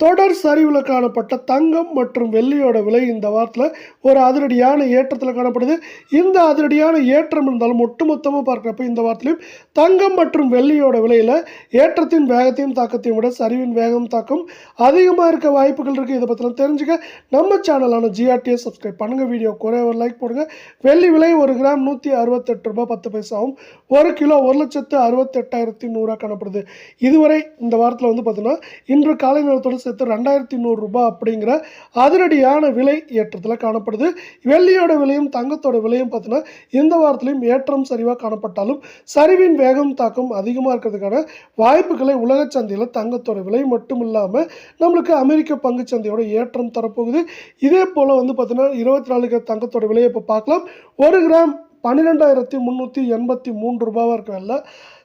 தொடர் சரிவில் காணப்பட்ட தங்கம் மற்றும் வெள்ளியோட விலை இந்த வாரத்தில் ஒரு அதிரடியான ஏற்றத்தில் காணப்படுது. இந்த அதிரடியான ஏற்றம் இருந்தாலும் ஒட்டுமொத்தமாக பார்க்குறப்ப இந்த வாரத்திலையும் தங்கம் மற்றும் வெள்ளியோட விலையில் ஏற்றத்தின் வேகத்தையும் தாக்கத்தையும் விட சரிவின் வேகம் தாக்கம் அதிகமாக இருக்க வாய்ப்புகள் இருக்குது இதை பற்றிலாம் தெரிஞ்சுக்க நம்ம சேனலான ஜிஆர்டிஎஸ் சப்ஸ்கிரைப் பண்ணுங்கள் வீடியோ குறைய ஒரு லைக் போடுங்க. வெள்ளி விலை ஒரு கிராம் நூற்றி அறுபத்தெட்டு ரூபாய் பத்து பைசாவும் ஒரு கிலோ ஒரு லட்சத்து அறுபத்தெட்டாயிரத்தி நூறாக காணப்படுது. இதுவரை இந்த வாரத்தில் வந்து பார்த்தீங்கன்னா இன்று காலை நேரத்தோடு சேர்த்து ரெண்டாயிரத்தி நூறுரூபா அப்படிங்கிற அதிரடியான விலை ஏற்றத்தில் காணப்படுது. வெள்ளியோட விலையும் தங்கத்தோட விலையும் பார்த்தீங்கன்னா இந்த வாரத்திலையும் ஏற்றம் சரிவாக காணப்பட்டாலும் சரிவின் வேகம் தாக்கம் அதிகமாக இருக்கிறதுக்கான வாய்ப்புகளை உலக சந்தையில் தங்கத்தோட விலை மட்டும் இல்லாமல் நம்மளுக்கு அமெரிக்க பங்குச் சந்தையோட ஏற்றம் தரப்போகுது. இதே போல் வந்து பார்த்தீங்கன்னா இருபத்தி நாலு தங்கத்தோட விலையை இப்போ பார்க்கலாம். ஒரு கிராம் பன்னிரெண்டாயிரத்தி முந்நூற்றி எண்பத்தி மூன்று ரூபாவாக இருக்கவில்ல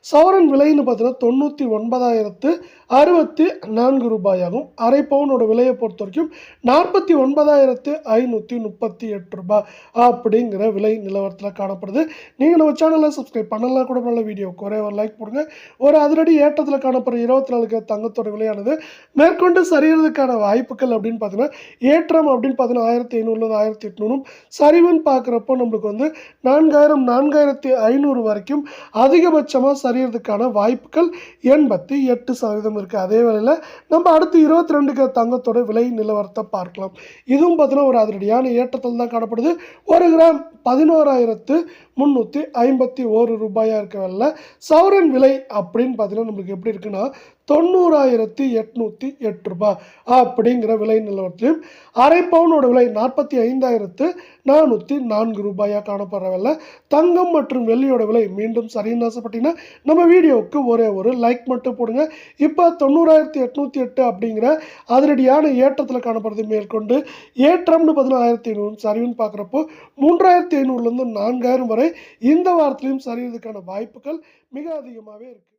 சவரன் விலைன்னு பார்த்தீங்கன்னா தொண்ணூற்றி ஒன்பதாயிரத்து அறுபத்தி நான்கு ரூபாயாகும். அரை பவுனோட விலையை பொறுத்த வரைக்கும் நாற்பத்தி ஒன்பதாயிரத்து ஐநூற்றி முப்பத்தி எட்டு ரூபாய் அப்படிங்கிற விலை நிலவரத்தில் காணப்படுது. நீங்கள் நம்ம சேனலை சப்ஸ்கிரைப் பண்ணலாம் கூட நல்ல வீடியோ குறைய ஒரு லைக் போடுங்க. ஒரு அதிரடி ஏற்றத்தில் காணப்படுற இருபத்தி நாலு தங்கத்தோட விலையானது மேற்கொண்டு சரியறதுக்கான வாய்ப்புகள் அப்படின்னு பார்த்தீங்கன்னா ஏற்றம் அப்படின்னு பார்த்தீங்கன்னா ஆயிரத்தி ஐநூறுலேருந்து ஆயிரத்தி எட்நூறும். சரிவுன்னு பார்க்குறப்போ நம்மளுக்கு வந்து நான்காயிரம் நான்காயிரத்தி ஐநூறு வரைக்கும் அதிகபட்சமாக சரியறதுக்கான வாய்ப்புகள் எண்பத்தி எட்டு சதவீதம் இருக்குது அதே வேளையில் நம்ம அடுத்து இருபத்தி ரெண்டுக்கு தங்கத்தோட விலை நிலவரத்தை பார்க்கலாம். இதுவும் பார்த்தீங்கன்னா ஒரு அதிரடியான ஏற்றத்தில் தான் காணப்படுது. ஒரு கிராம் பதினோராயிரத்து முந்நூற்றி ஐம்பத்தி ஒரு ரூபாயாக இருக்கவில்ல. சவரன் விலை அப்படின்னு பார்த்தீங்கன்னா நம்மளுக்கு எப்படி இருக்குன்னா தொண்ணூறாயிரத்தி எட்நூற்றி எட்டு ரூபாய் அப்படிங்கிற விலை நிலவரத்திலையும் அரை பவுனோட விலை நாற்பத்தி ஐந்தாயிரத்து நானூற்றி நான்கு ரூபாயாக காணப்படுறவில்ல தங்கம் மற்றும் வெள்ளியோட விலை மீண்டும் சரின்னு ஆசைப்பட்டீங்கன்னா நம்ம வீடியோவுக்கு ஒரே ஒரு லைக் மட்டும் போடுங்க. இப்போ தொண்ணூறாயிரத்தி எட்நூற்றி எட்டு அப்படிங்கிற அதிரடியான ஏற்றத்தில் காணப்படுறது மேற்கொண்டு ஏற்றம்னு பார்த்தீங்கன்னா ஆயிரத்தி ஐநூறு சரிவுன்னு பார்க்குறப்போ மூன்றாயிரத்தி ஐநூறுலேருந்து நான்காயிரம் வரை இந்த வாரத்திலையும் சரியறதுக்கான வாய்ப்புகள் மிக அதிகமாகவே இருக்குது